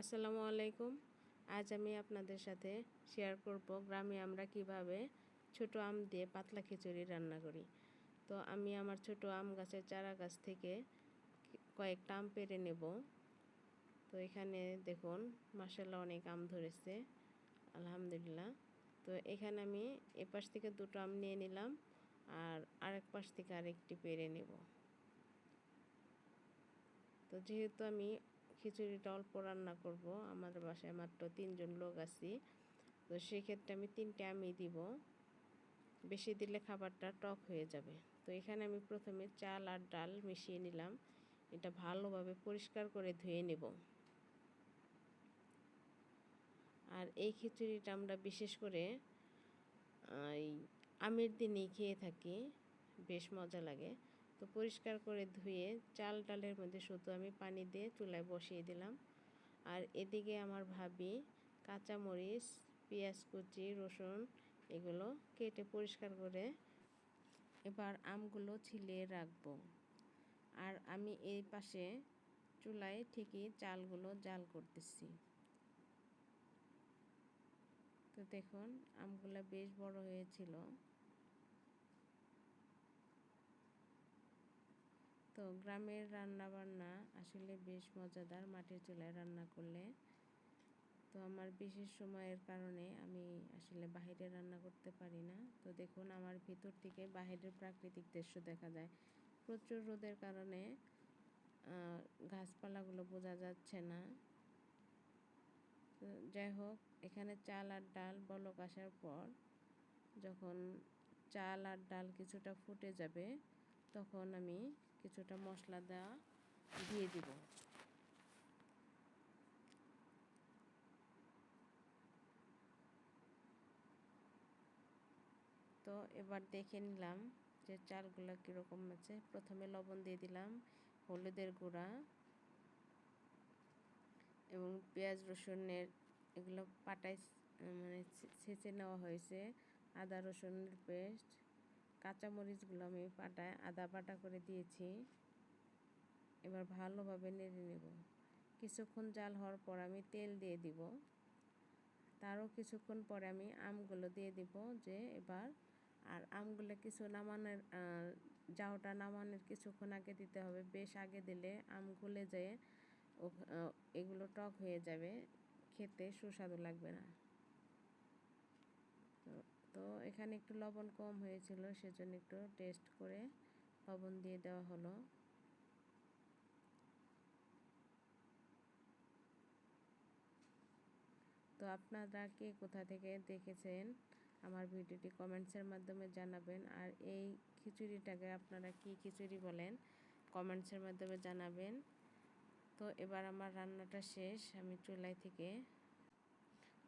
আসসালামু আলাইকুম। আজ আমি আপনাদের সাথে শেয়ার করব গ্রামে আমরা কীভাবে ছোট আম দিয়ে পাতলা খিচুড়ি রান্না করি। তো আমি আমার ছোট আম গাছের চারা গাছ থেকে কয়েকটা আম পেরে নেব। তো এখানে দেখুন মাসাল্লাহ অনেক আম ধরেছে, আলহামদুলিল্লাহ। তো এখানে আমি এপাশ থেকে দুটো আম নিয়ে নিলাম আর আরেক পাশ থেকে আরেকটি পেরে নেব। তো যেহেতু আমি খিচুড়িটা অল্প রান্না করব। আমাদের বাসায় মাত্র তিনজন লোক আছি। তো সেক্ষেত্রে আমি তিনটে আমি দিব। বেশি দিলে খাবারটা টক হয়ে যাবে। তো এখানে আমি প্রথমে চাল আর ডাল মিশিয়ে নিলাম। এটা ভালোভাবে পরিষ্কার করে ধুয়ে নেব। আর এই খিচুড়িটা আমরা বিশেষ করে আমের দিনেই খেয়ে থাকি। বেশ মজা লাগে। তো পরিষ্কার করে ধুয়ে চাল ডালের মধ্যে শুধু আমি পানি দিয়ে চুলায় বসিয়ে দিলাম। আর এদিকে আমার ভাবি কাঁচামরিচ, পেঁয়াজ কুচি, রসুন এগুলো কেটে পরিষ্কার করে এবার আমগুলো ছিলিয়ে রাখব। আর আমি এই পাশে চুলায় ঠিকই চালগুলো জাল করতেছি। তো দেখুন, আমগুলো বেশ বড় হয়েছিল। তো গ্রামের রান্না বান্না আসলে বেশ মজাদার। মাটির চুলায় রান্না করলে। তো আমার বিশেষ সময়ের কারণে আমি আসলে বাহিরে রান্না করতে পারি না। তো দেখুন, আমার ভিতর থেকে বাহিরের প্রাকৃতিক দৃশ্য দেখা যায়। প্রচুর রোদের কারণে গাছপালাগুলো বোঝা যাচ্ছে না। যাই হোক, এখানে চাল আর ডাল বলক আসার পর যখন চাল আর ডাল কিছুটা ফুটে যাবে, তখন আমি কিছুটা মশলা দেওয়া দিয়ে দিব। তো এবার দেখে নিলাম যে চালগুলো কীরকম আছে। প্রথমে লবণ দিয়ে দিলাম, হলুদের গুঁড়া এবং পেঁয়াজ রসুনের এগুলো পাটায় মানে ছেঁচে নেওয়া হয়েছে। আদা, রসুনের পেস্ট কাঁচামরিচগুলো আমি পাটায়, আদা বাটা করে দিয়েছি। এবার ভালোভাবে নেড়ে নেব। কিছুক্ষণ জাল হওয়ার পর আমি তেল দিয়ে দিব। তারও কিছুক্ষণ পরে আমি আমগুলো দিয়ে দিব যে এবার আর আমগুলো কিছু নামানোর জাউটা নামানোর কিছুক্ষণ আগে দিতে হবে। বেশ আগে দিলে আম গলে যায় এগুলো টক হয়ে যাবে। খেতে সুস্বাদু লাগবে না। তো এখানে একটু লবণ কম হয়েছিল, সেজন্য একটু টেস্ট করে লবণ দিয়ে দেওয়া হলো। তো আপনারা কে কোথা থেকে দেখেছেন আমার ভিডিওটি কমেন্টসের মাধ্যমে জানাবেন, আর এই খিচুড়িটাকে আপনারা কি খিচুড়ি বলেন কমেন্টসের মাধ্যমে জানাবেন। তো এবার আমার রান্নাটা শেষ, আমি চুলাই থেকে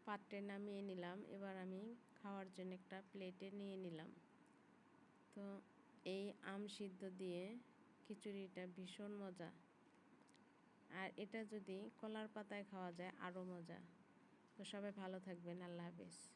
পাত্রে নামিয়ে নিলাম। এবার আমি খাওয়ার জন্য একটা প্লেটে নিয়ে নিলাম। তো এই আম সিদ্ধ দিয়ে খিচুড়িটা ভীষণ মজা। আর এটা যদি কলার পাতায় খাওয়া যায় আরও মজা। তো সবাই ভালো থাকবেন। আল্লাহ হাফেজ।